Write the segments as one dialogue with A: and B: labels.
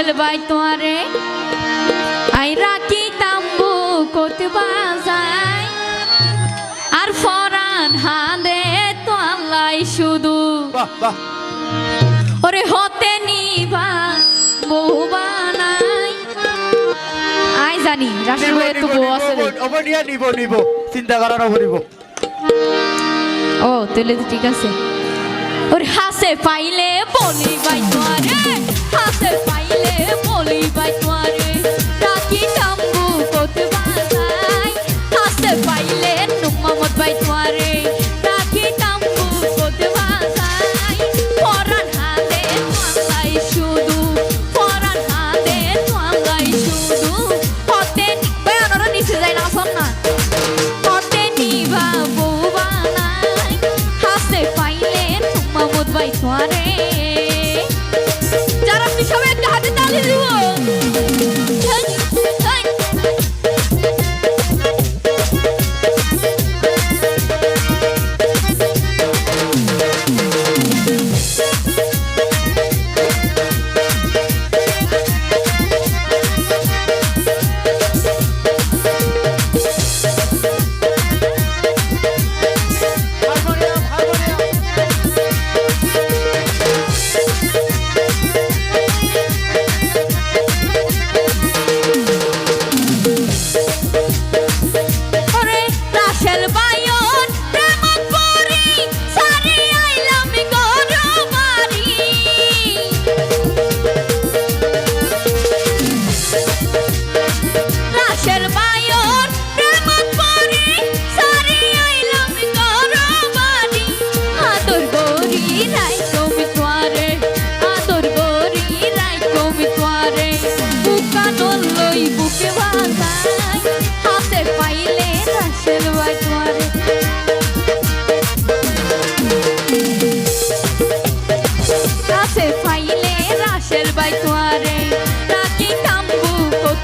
A: Sohel by তোয়ারে I রাখি তাম্বু কত বাজাই আর ফরান হাঁদে তো শুধু। ওরে হতে নিবা বহু বানাই আই জানি রাশের ভাই তো বউ আছে
B: অবনিয়া নিব নিব চিন্তা করার অবনিব
A: ও তাহলে ঠিক আছে। ওর হাসে পাইলে বলি বাই তোরে হাতে পাইলে বলি বাই তোমারে।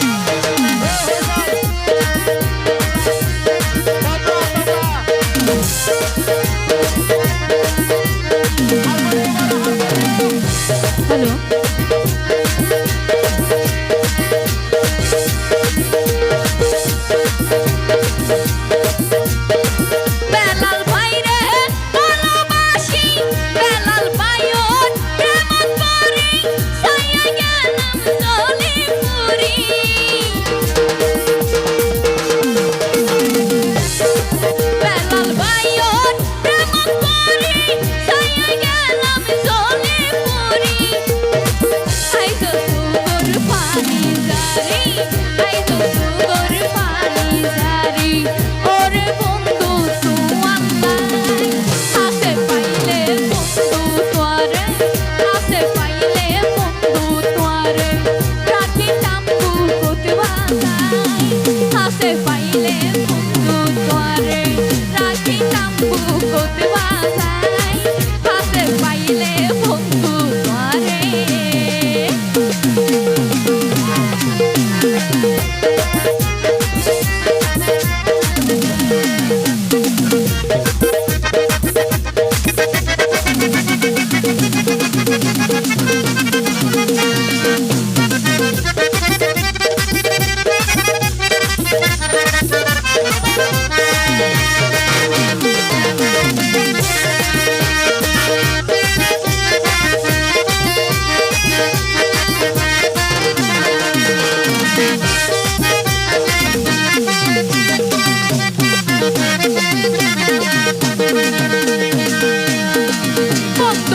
A: Yeah.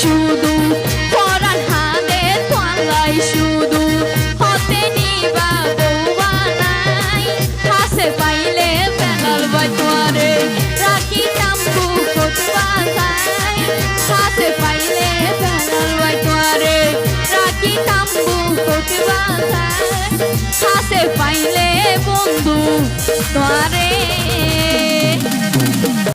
A: শুধু পরার হাতে পালাই, শুধু হতে নিবা বৌবা নাই। হাসে পাইলে প্যানাল বাইতোয়ারে রাখি তাম্বু কোটবা তাই হাসে পাইলে প্যানাল বাইতোয়ারে রাখি তাম্বু কোটবা হাসে পাইলে বন্ধু তোয়ারে